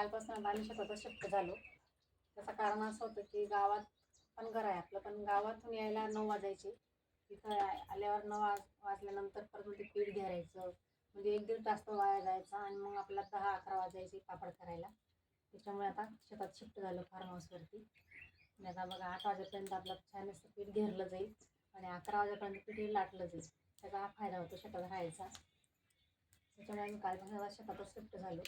कालपासून आता आम्ही शेतातच शिफ्ट झालो. त्याचं कारण असं होतं की गावात पण घर आहे आपलं पण गावातून यायला नऊ वाजायचे. तिथं आल्यावर नऊ वाज वाजल्यानंतर परत मग ते पीठ घ्यायचं म्हणजे एक दीड तास तो वाया जायचा आणि मग आपला दहा अकरा वाजायचे पापड करायला. त्याच्यामुळे आता शेतात शिफ्ट झालं फार्म हाऊसवरती आणि आता बघा आठ वाजेपर्यंत आपलं छान असं पीठ घेरलं जाईल आणि अकरा वाजेपर्यंत पीठ लाटलं जाईल. त्याचा हा फायदा होतो शेतात राहायचा. त्याच्यामुळे आम्ही कालपासून शेतातच शिफ्ट झालो.